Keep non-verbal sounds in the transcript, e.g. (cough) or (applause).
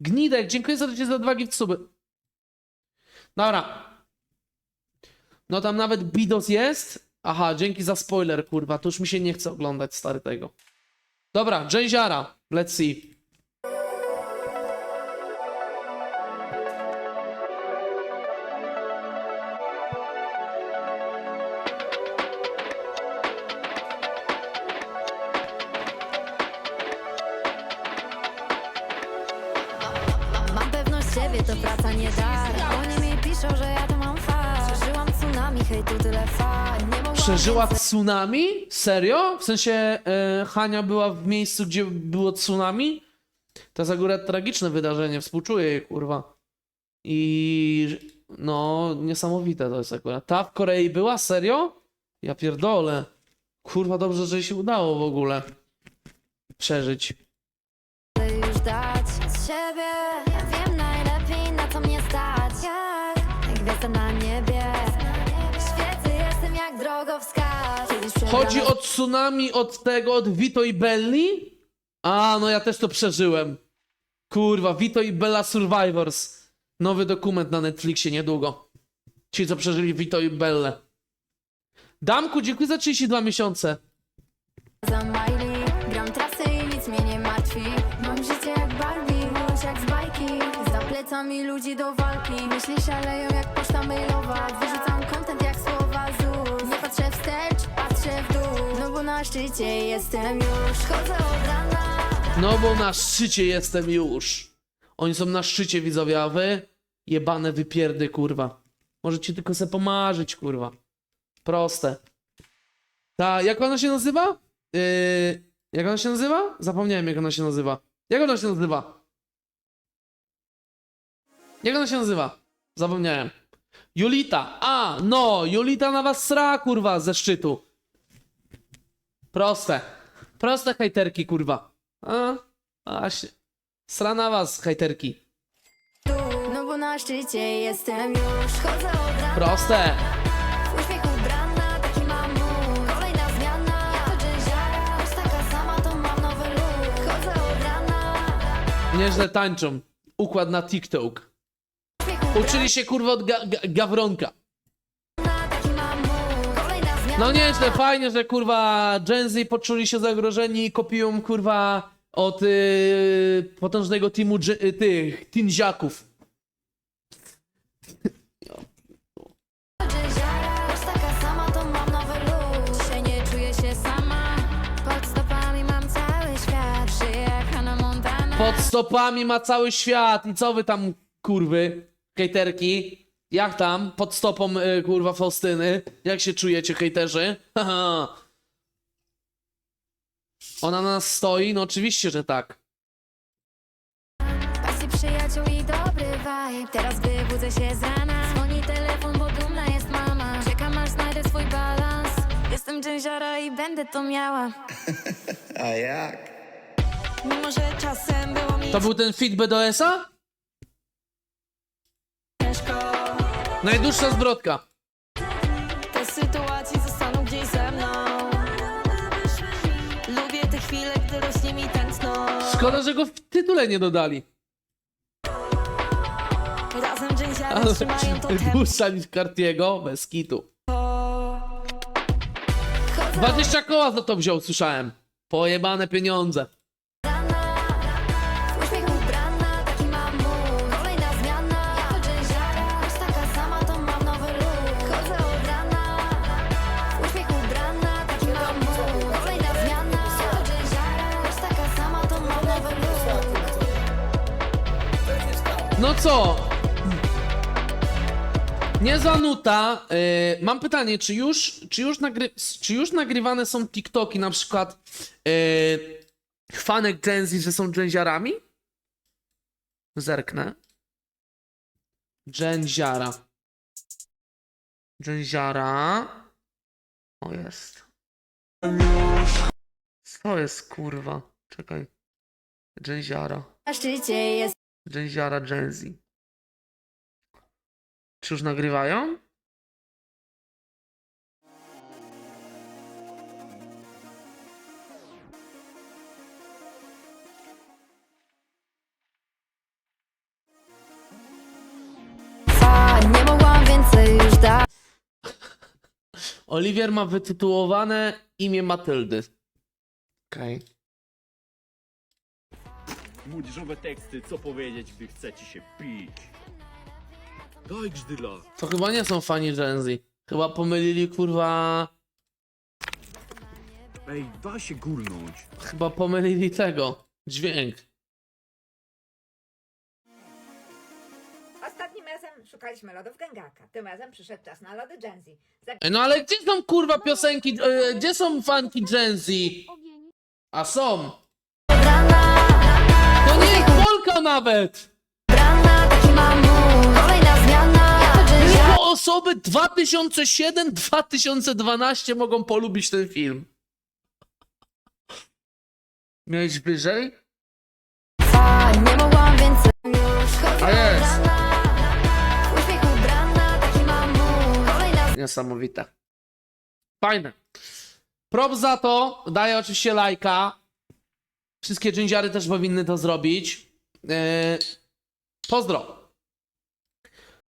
Gnidek, dziękuję serdecznie za dwa gift suby. Dobra. No tam nawet Bidos jest. Aha, dzięki za spoiler, kurwa. To już mi się nie chce oglądać, stary tego. Dobra, Jęziara. Let's see. To praca nie dar Oni mi piszą, że ja to mam far Przeżyłam tsunami, hejtu tyle fal Nie mogłam Przeżyła więcej- tsunami? Serio? W sensie e, Hania była w miejscu, gdzie było tsunami? To jest akurat tragiczne wydarzenie, współczuję jej, kurwa. I no, niesamowite to jest akurat. Ta w Korei była? Serio? Ja pierdolę. Kurwa, dobrze, że jej się udało w ogóle przeżyć. już dać z siebie stać Jak, gwiazda na niebie Świecę, jestem jak drogowskaz Chodzi o tsunami od tego, od Vito i Belli? A, no ja też to przeżyłem. Kurwa, Vito i Bella Survivors. Nowy dokument na Netflixie niedługo. Ci, co przeżyli Vito i Bellę. Damku, dziękuję za 32 miesiące. za Miley Gram trasy i nic mnie nie martwi Mam życie jak Barbie, miłość jak z bajki Za plecami ludzi do walki Myśli szaleją jak poczta mailowa Wyrzucam content jak słowa ZUS Nie patrzę wstecz, patrzę w dół No bo na szczycie jestem już Chodzę od rana No bo na szczycie jestem już. Oni są na szczycie, widzowie, a wy? Jebane wypierdy, kurwa. Możecie tylko se pomarzyć, kurwa. Proste. Ta, jak ona się nazywa? Yy, jak ona się nazywa? Zapomniałem, jak ona się nazywa. Jak ona się nazywa? Jak ona się nazywa? Zapomniałem. Julita. A, no, Julita na was sra, kurwa, ze szczytu. Proste. Proste hejterki, kurwa. A, właśnie. Sra na was, hejterki. No bo na szczycie jestem już Chodzę od rana Proste. W uśmiechu ubrana, taki mam mood Kolejna zmiana, ja to dżęziara Już taka sama, to mam nowy look Chodzę od rana Nieźle tańczą. Układ na TikTok. Uczyli się kurwa od ga ga Gawronka. No nieźle, fajnie, że kurwa Gen Z poczuli się zagrożeni i kopiują kurwa od yy, potężnego teamu y, tych tinziaków. Pod stopami ma cały świat. I co wy tam, kurwy, hejterki? Jak tam? Pod stopą, y, kurwa, Faustyny? Jak się czujecie, hejterzy? (laughs) Haha. Ona na nas stoi? No oczywiście, że tak. Pasji przyjaciół i dobry vibe Teraz wybudzę się z rana Dzwoni telefon, bo dumna jest mama Czekam aż znajdę swój balans Jestem dżęziara i będę to miała (laughs) A jak? Mimo, że czasem było mi To był ten fit BDS-a? Ciężko Najdłuższa zwrotka. Te sytuacje zostaną gdzieś ze mną Lubię te chwile, gdy rośnie mi tętno Szkoda, że go w tytule nie dodali. Razem Ale trzymają (laughs) to dłuższa niż Cartiego, bez kitu. tempo 20 koła za to wziął, słyszałem. Pojebane pieniądze. Co? Niezła nuta. Yy, mam pytanie, czy już, czy, już nagry, czy już nagrywane są TikToki na przykład yy, fanek Gen Z, że są dżęziarami? Zerknę. Dżęziara. Dżęziara. O jest. Co jest kurwa? Czekaj. Dżęziara. Jest Genziara, Genzi. Czy już nagrywają? (laughs) Oliwier ma wytytułowane imię Matyldy. Okej. Okay. Młodzieżowe teksty, co powiedzieć, gdy chce ci się pić. Daj grzdyla. To chyba nie są fani Gen Z. Chyba pomylili kurwa. Ej, da się górnąć. Chyba pomylili tego. Dźwięk. Ostatnim razem szukaliśmy lodów Gęgaka. Tym razem przyszedł czas na lody Genzy. Ej, No ale gdzie są kurwa piosenki? E, gdzie są fanki Gen Z? A są. Z Tylko osoby 2007-2012 mogą polubić ten film. Miałeś już A jest. Niesamowite. Fajne. Prop za to. Daję oczywiście lajka. Wszystkie dżindziary też powinny to zrobić. Yy, pozdro.